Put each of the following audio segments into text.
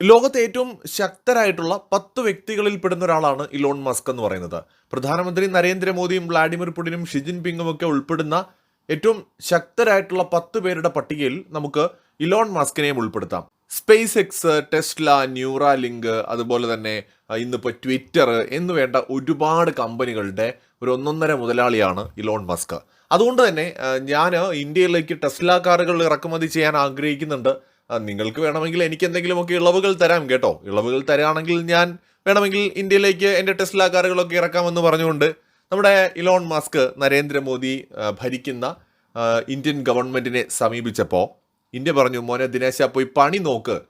ലോകത്തെ ഏറ്റവും ശക്തരായിട്ടുള്ള പത്ത് വ്യക്തികളിൽ പെടുന്ന ഒരാളാണ് ഇലോൺ മസ്ക് എന്ന് പറയുന്നത്. പ്രധാനമന്ത്രി നരേന്ദ്രമോദിയും വ്ളാഡിമിർ പുടിനും ഷിജിൻ ജിൻപിങ്ങും ഒക്കെ ഉൾപ്പെടുന്ന ഏറ്റവും ശക്തരായിട്ടുള്ള പത്ത് പേരുടെ പട്ടികയിൽ നമുക്ക് ഇലോൺ മസ്കിനെയും ഉൾപ്പെടുത്താം. സ്പേസ് എക്സ് ടെസ്ല ന്യൂറാലിങ്ക് അതുപോലെ തന്നെ ഇന്നിപ്പോൾ ട്വിറ്റർ എന്ന് വേണ്ട ഒരുപാട് കമ്പനികളുടെ ഒരു ഒന്നൊന്നര മുതലാളിയാണ് ഇലോൺ മസ്ക്. അതുകൊണ്ട് തന്നെ ഞാൻ ഇന്ത്യയിലേക്ക് ടെസ്ല കാറുകൾ ഇറക്കുമതി ചെയ്യാൻ ആഗ്രഹിക്കുന്നുണ്ട്. നിങ്ങൾക്ക് വേണമെങ്കിൽ എനിക്ക് എന്തെങ്കിലുമൊക്കെ ഇളവുകൾ തരാം കേട്ടോ. ഇളവുകൾ തരാണെങ്കിൽ ഞാൻ വേണമെങ്കിൽ ഇന്ത്യയിലേക്ക് എന്റെ ടെസ്ല കാറുകളൊക്കെ ഇറക്കാമെന്ന് പറഞ്ഞുകൊണ്ട് നമ്മുടെ ഇലോൺ മാസ്ക് നരേന്ദ്രമോദി ഭരിക്കുന്ന ഇന്ത്യൻ ഗവൺമെന്റിനെ സമീപിച്ചപ്പോൾ ഇന്ത്യ പറഞ്ഞു മോനെ ദിനേശ പോയി പണി നോക്ക്.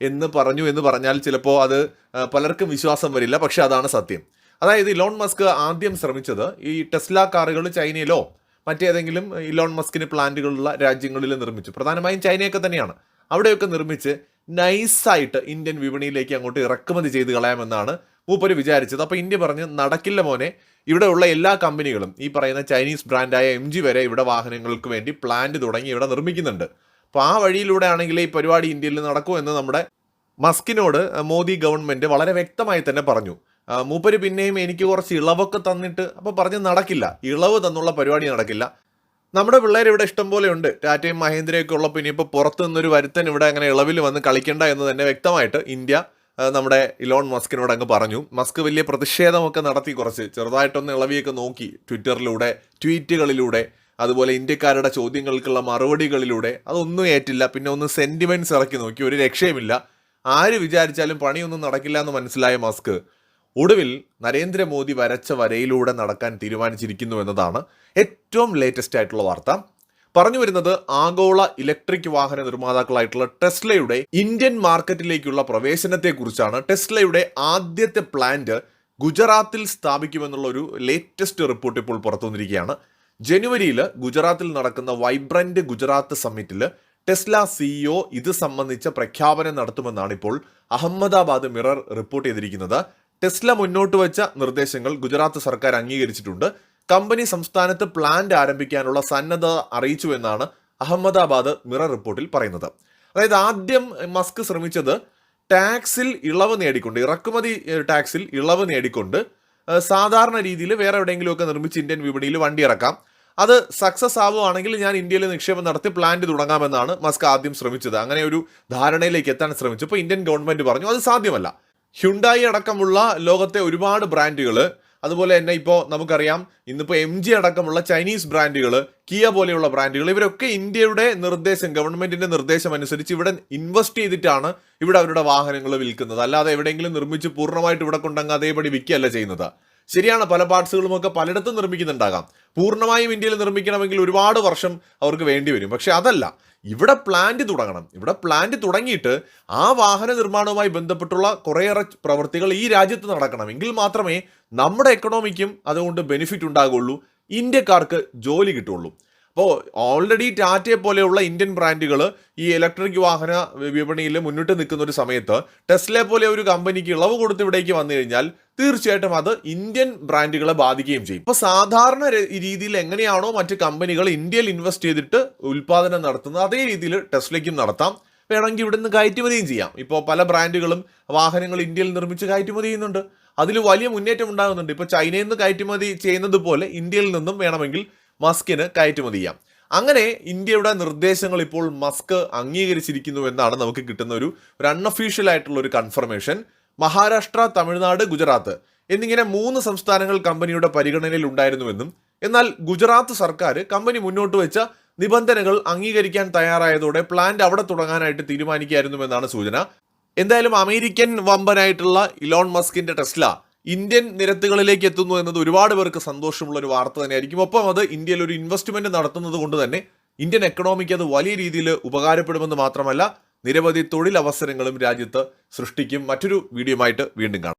എന്ന് പറഞ്ഞു എന്ന് പറഞ്ഞാൽ ചിലപ്പോൾ അത് പലർക്കും വിശ്വാസം വരില്ല പക്ഷേ അതാണ് സത്യം. അതായത് ഇലോൺ മസ്ക് ആദ്യം ശ്രമിച്ചത് ഈ ടെസ്ല കാറുകൾ ചൈനയിലോ മറ്റേതെങ്കിലും ഇലോൺ മസ്കിന് പ്ലാന്റുകളുള്ള രാജ്യങ്ങളിൽ നിർമ്മിച്ചു. പ്രധാനമായും ചൈനയൊക്കെ തന്നെയാണ്. അവിടെയൊക്കെ നിർമ്മിച്ച് നൈസായിട്ട് ഇന്ത്യൻ വിപണിയിലേക്ക് അങ്ങോട്ട് ഇറക്കുമതി ചെയ്ത് കളയാമെന്നാണ് മൂപ്പര് വിചാരിച്ചത്. അപ്പോൾ ഇന്ത്യ പറഞ്ഞ് നടക്കില്ല മോനെ. ഇവിടെയുള്ള എല്ലാ കമ്പനികളും ഈ പറയുന്ന ചൈനീസ് ബ്രാൻഡായ എം ജി വരെ ഇവിടെ വാഹനങ്ങൾക്ക് വേണ്ടി പ്ലാന്റ് തുടങ്ങി ഇവിടെ നിർമ്മിക്കുന്നുണ്ട്. അപ്പോൾ ആ വഴിയിലൂടെ ആണെങ്കിൽ ഈ പരിപാടി ഇന്ത്യയിൽ നടക്കൂ എന്ന് നമ്മുടെ മസ്കിനോട് മോദി ഗവൺമെന്റ് വളരെ വ്യക്തമായി തന്നെ പറഞ്ഞു. മൂപ്പര് പിന്നെയും എനിക്ക് കുറച്ച് ഇളവൊക്കെ തന്നിട്ട് അപ്പോൾ പറഞ്ഞ് നടക്കില്ല. ഇളവ് തന്നുള്ള പരിപാടി നടക്കില്ല. നമ്മുടെ പിള്ളേർ ഇവിടെ ഇഷ്ടം പോലെ ഉണ്ട്. ടാറ്റയും മഹേന്ദ്രയൊക്കെ ഉള്ളപ്പോൾ ഇനിയിപ്പോൾ പുറത്തു നിന്നൊരു വരുത്തൻ ഇവിടെ അങ്ങനെ ഇളവിൽ വന്ന് കളിക്കണ്ട എന്ന് തന്നെ വ്യക്തമായിട്ട് ഇന്ത്യ നമ്മുടെ ഇലോൺ മസ്കിനോട് അങ്ങ് പറഞ്ഞു. മസ്ക് വലിയ പ്രതിഷേധമൊക്കെ നടത്തി കുറച്ച്. ചെറുതായിട്ടൊന്ന് ഇളവിയൊക്കെ നോക്കി ട്വിറ്ററിലൂടെ ട്വീറ്റുകളിലൂടെ അതുപോലെ ഇന്ത്യക്കാരുടെ ചോദ്യങ്ങൾക്കുള്ള മറുപടികളിലൂടെ. അതൊന്നും ഏറ്റില്ല. പിന്നെ ഒന്ന് സെന്റിമെന്റ്സ് ഇറക്കി നോക്കി. ഒരു രക്ഷയുമില്ല. ആര് വിചാരിച്ചാലും പണിയൊന്നും നടക്കില്ല എന്ന് മനസ്സിലായ മസ്ക്. ഒടുവിൽ നരേന്ദ്രമോദി വരച്ച വരയിലൂടെ നടക്കാൻ തീരുമാനിച്ചിരിക്കുന്നു എന്നതാണ് ഏറ്റവും ലേറ്റസ്റ്റ് ആയിട്ടുള്ള വാർത്ത. പറഞ്ഞു വരുന്നത് ആഗോള ഇലക്ട്രിക് വാഹന നിർമ്മാതാക്കളായിട്ടുള്ള ടെസ്ലയുടെ ഇന്ത്യൻ മാർക്കറ്റിലേക്കുള്ള പ്രവേശനത്തെക്കുറിച്ചാണ് ടെസ്ലയുടെ ആദ്യത്തെ പ്ലാന്റ് ഗുജറാത്തിൽ സ്ഥാപിക്കുമെന്നുള്ള ഒരു ലേറ്റസ്റ്റ് റിപ്പോർട്ട് ഇപ്പോൾ പുറത്തു വന്നിരിക്കുകയാണ് ജനുവരിയിൽ ഗുജറാത്തിൽ നടക്കുന്ന വൈബ്രന്റ് ഗുജറാത്ത് സമ്മിറ്റിൽ ടെസ്ല സിഇഒ ഇത് സംബന്ധിച്ച പ്രഖ്യാപനം നടത്തുമെന്നാണ് ഇപ്പോൾ അഹമ്മദാബാദ് മിറർ റിപ്പോർട്ട് ചെയ്തിരിക്കുന്നത്. ടെസ്ല മുന്നോട്ട് വെച്ച നിർദ്ദേശങ്ങൾ ഗുജറാത്ത് സർക്കാർ അംഗീകരിച്ചിട്ടുണ്ട്. കമ്പനി സംസ്ഥാനത്ത് പ്ലാന്റ് ആരംഭിക്കാനുള്ള സന്നദ്ധത അറിയിച്ചു എന്നാണ് അഹമ്മദാബാദ് മിറർ റിപ്പോർട്ടിൽ പറയുന്നത്. അതായത് ആദ്യം മസ്ക് ശ്രമിച്ചത് ടാക്സിൽ ഇളവ് നേടിക്കൊണ്ട് ഇറക്കുമതി ടാക്സിൽ ഇളവ് നേടിക്കൊണ്ട് സാധാരണ രീതിയിൽ വേറെ എവിടെയെങ്കിലുമൊക്കെ നിർമ്മിച്ച് ഇന്ത്യൻ വിപണിയിൽ വണ്ടി ഇറക്കാം. അത് സക്സസ് ആവുകയാണെങ്കിൽ ഞാൻ ഇന്ത്യയിൽ നിക്ഷേപം നടത്തി പ്ലാന്റ് തുടങ്ങാമെന്നാണ് മസ്ക് ആദ്യം ശ്രമിച്ചത്. അങ്ങനെ ഒരു ധാരണയിലേക്ക് എത്താൻ ശ്രമിച്ചു. ശ്രമിച്ചപ്പോൾ ഇന്ത്യൻ ഗവൺമെന്റ് പറഞ്ഞു അത് സാധ്യമല്ല. ഹ്യുണ്ടായി അടക്കമുള്ള ലോകത്തെ ഒരുപാട് ബ്രാൻഡുകൾ അതുപോലെ തന്നെ ഇപ്പോൾ നമുക്കറിയാം ഇന്നിപ്പോൾ എം ജി അടക്കമുള്ള ചൈനീസ് ബ്രാൻഡുകൾ കിയ പോലെയുള്ള ബ്രാൻഡുകൾ ഇവരൊക്കെ ഇന്ത്യയുടെ നിർദ്ദേശം ഗവൺമെന്റിന്റെ നിർദ്ദേശം അനുസരിച്ച് ഇവിടെ ഇൻവെസ്റ്റ് ചെയ്തിട്ടാണ് ഇവിടെ അവരുടെ വാഹനങ്ങൾ വിൽക്കുന്നത്. അല്ലാതെ എവിടെയെങ്കിലും നിർമ്മിച്ച് പൂർണമായിട്ട് ഇവിടെ കൊണ്ടങ്ങ് അതേപടി വിൽക്കുകയല്ല ചെയ്യുന്നത്. ശരിയാണ് പല പാർട്സുകളും ഒക്കെ പലയിടത്തും നിർമ്മിക്കുന്നുണ്ടാകാം. പൂർണമായും ഇന്ത്യയിൽ നിർമ്മിക്കണമെങ്കിൽ ഒരുപാട് വർഷം അവർക്ക് വേണ്ടി വരും. പക്ഷേ അതല്ല ഇവിടെ പ്ലാന്റ് തുടങ്ങണം. ഇവിടെ പ്ലാന്റ് തുടങ്ങിയിട്ട് ആ വാഹന നിർമ്മാണവുമായി ബന്ധപ്പെട്ടുള്ള കുറേയേറെ പ്രവൃത്തികൾ ഈ രാജ്യത്ത് നടക്കണം. എങ്കിൽ മാത്രമേ നമ്മുടെ എക്കണോമിക്കും അതുകൊണ്ട് ബെനിഫിറ്റ് ഉണ്ടാകുള്ളൂ. ഇന്ത്യക്കാർക്ക് ജോലി കിട്ടുള്ളൂ. അപ്പോൾ ഓൾറെഡി ടാറ്റയെ പോലെയുള്ള ഇന്ത്യൻ ബ്രാൻഡുകൾ ഈ ഇലക്ട്രിക് വാഹന വിപണിയിൽ മുന്നിട്ട് നിൽക്കുന്ന ഒരു സമയത്ത് ടെസ്ലെ പോലെ ഒരു കമ്പനിക്ക് ഇളവ് കൊടുത്ത് ഇവിടേക്ക് വന്നു കഴിഞ്ഞാൽ തീർച്ചയായിട്ടും അത് ഇന്ത്യൻ ബ്രാൻഡുകളെ ബാധിക്കുകയും ചെയ്യും. ഇപ്പോൾ സാധാരണ രീതിയിൽ എങ്ങനെയാണോ മറ്റ് കമ്പനികൾ ഇന്ത്യയിൽ ഇൻവെസ്റ്റ് ചെയ്തിട്ട് ഉൽപ്പാദനം നടത്തുന്നത് അതേ രീതിയിൽ ടെസ്ലയ്ക്കും നടത്താം. വേണമെങ്കിൽ ഇവിടുന്ന് കയറ്റുമതിയും ചെയ്യാം. ഇപ്പോൾ പല ബ്രാൻഡുകളും വാഹനങ്ങൾ ഇന്ത്യയിൽ നിർമ്മിച്ച് കയറ്റുമതി ചെയ്യുന്നുണ്ട്. അതിൽ വലിയ മുന്നേറ്റം ഉണ്ടാകുന്നുണ്ട്. ഇപ്പോൾ ചൈനയിൽ നിന്ന് കയറ്റുമതി ചെയ്യുന്നത് പോലെ ഇന്ത്യയിൽ നിന്നും വേണമെങ്കിൽ മസ്കിന് കയറ്റുമതി ചെയ്യാം അങ്ങനെ ഇന്ത്യയുടെ നിർദ്ദേശങ്ങൾ ഇപ്പോൾ മസ്ക് അംഗീകരിച്ചിരിക്കുന്നു എന്നാണ് നമുക്ക് കിട്ടുന്ന ഒരു അൺഒഫീഷ്യൽ ആയിട്ടുള്ള ഒരു കൺഫർമേഷൻ മഹാരാഷ്ട്ര തമിഴ്നാട് ഗുജറാത്ത് എന്നിങ്ങനെ മൂന്ന് സംസ്ഥാനങ്ങൾ കമ്പനിയുടെ പരിഗണനയിൽ ഉണ്ടായിരുന്നുവെന്നും എന്നാൽ ഗുജറാത്ത് സർക്കാർ കമ്പനി മുന്നോട്ട് വെച്ച നിബന്ധനകൾ അംഗീകരിക്കാൻ തയ്യാറായതോടെ പ്ലാന്റ് അവിടെ തുടങ്ങാനായിട്ട് തീരുമാനിക്കുകയായിരുന്നുവെന്നാണ് സൂചന. എന്തായാലും അമേരിക്കൻ വമ്പനായിട്ടുള്ള ഇലോൺ മസ്കിന്റെ ടെസ്ല ഇന്ത്യൻ നിരത്തുകളിലേക്ക് എത്തുന്നു എന്നത് ഒരുപാട് പേർക്ക് സന്തോഷമുള്ള ഒരു വാർത്ത തന്നെയായിരിക്കും. ഒപ്പം അത് ഇന്ത്യയിൽ ഒരു ഇൻവെസ്റ്റ്മെന്റ് നടത്തുന്നത് കൊണ്ട് തന്നെ ഇന്ത്യൻ എക്കണോമിക്ക് അത് വലിയ രീതിയിൽ ഉപകാരപ്പെടുമെന്ന് മാത്രമല്ല നിരവധി തൊഴിലവസരങ്ങളും രാജ്യത്ത് സൃഷ്ടിക്കും. മറ്റൊരു വീഡിയോയുമായിട്ട് വീണ്ടും കാണാം.